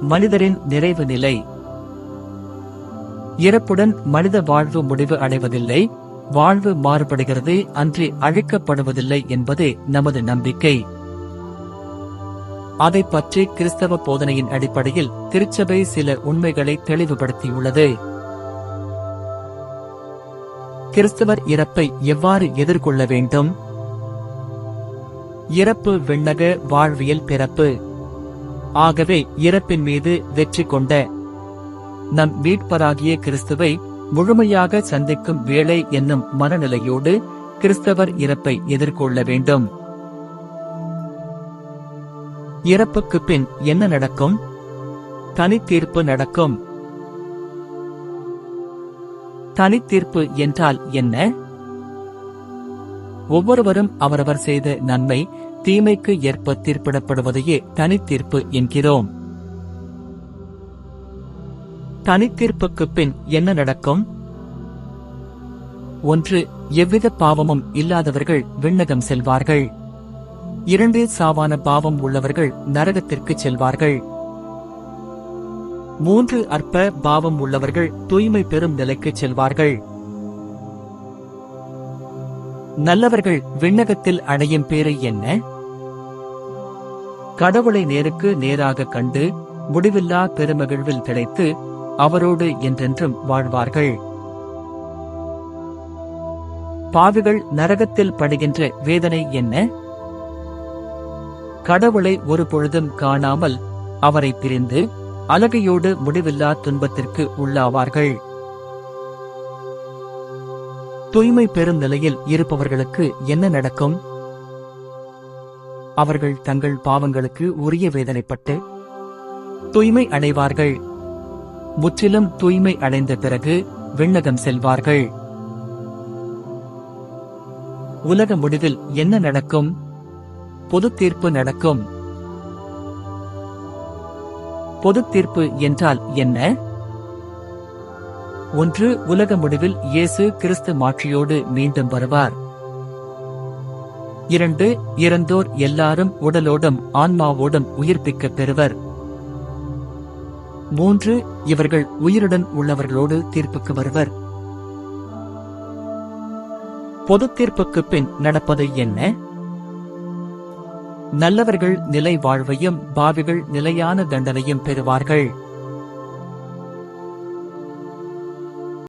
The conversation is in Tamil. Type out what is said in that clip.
மனிதரின் நிறைவு நிலை. இறப்புடன் மனித வாழ்வு முடிவு அடைவதில்லை. வாழ்வு மாறுபடுகிறது அன்றி அழிக்கப்படுவதில்லை என்பதே நமது நம்பிக்கை. அதை பற்றி கிறிஸ்தவ போதனையின் அடிப்படையில் திருச்சபை சில உண்மைகளை தெளிவுபடுத்தியுள்ளது. கிறிஸ்தவர் இறப்பை எவ்வாறு எதிர்கொள்ள வேண்டும்? இறப்பு விண்ணக வாழ்வியல் பிறப்பு. ஆகவே இறப்பின் மீது வெற்றி கொண்ட நம் மீட்பராகிய கிறிஸ்துவை முழுமையாக சந்திக்கும் வேளை என்னும் மனநிலையோடு கிறிஸ்தவர் இறப்பை எதிர்கொள்ள வேண்டும். இறப்புக்கு பின் என்ன நடக்கும்? தனித்தீர்ப்பு நடக்கும். தனித்தீர்ப்பு என்றால் என்ன? ஒவ்வொருவரும் அவரவர் செய்த நன்மை தீமைக்கு ஏற்ப தீர்ப்பிடப்படுவதையே தனித்தீர்ப்பு என்கிறோம். தனித்தீர்ப்புக்கு பின் என்ன நடக்கும்? ஒன்று எவ்வித பாவமும் இல்லாதவர்கள் விண்ணகம் செல்வார்கள். இரண்டு சாவான பாவம் உள்ளவர்கள் நரகத்திற்கு செல்வார்கள். மூன்று அற்ப பாவம் உள்ளவர்கள் தூய்மை பெறும் நிலைக்கு செல்வார்கள். நல்லவர்கள் விண்ணகத்தில் அடையும் பேரை என்ன? கடவுளை நேருக்கு நேராக கண்டு முடிவில்லா பெருமகிழ்வில் கிடைத்து அவரோடு என்றென்றும் வாழ்வார்கள். பாவிகள் நரகத்தில் படுகின்ற வேதனை என்ன? கடவுளை ஒரு பொழுதும் காணாமல் அவரை பிரிந்து அழகையோடு முடிவில்லா துன்பத்திற்கு உள்ளாவார்கள். தூய்மை பெறும் நிலையில் இருப்பவர்களுக்கு என்ன நடக்கும்? அவர்கள் தங்கள் பாவங்களுக்கு உரிய வேதனைப்பட்டு தூய்மை அடைவார்கள். முற்றிலும் தூய்மை அடைந்த பிறகு விண்ணகம் செல்வார்கள். உலக முடிவில் என்ன நடக்கும்? பொது தீர்ப்பு நடக்கும். பொது தீர்ப்பு என்றால் என்ன? ஒன்று உலக முடிவில் இயேசு கிறிஸ்து மாட்சியோடு மீண்டும் வருவார். இரண்டு இறந்தோர் எல்லாரும் உடலோடும் ஆன்மாவோடும் உயிர்ப்பிக்கப் பெறுவர். மூன்று இவர்கள் உயிருடன் உள்ளவர்களோடு தீர்ப்புக்கு வருவர். பொது தீர்ப்புக்கு பின் நடப்பது என்ன? நல்லவர்கள் நிலை வாழ்வையும் பாவிகள் நிலையான தண்டனையும் பெறுவார்கள்.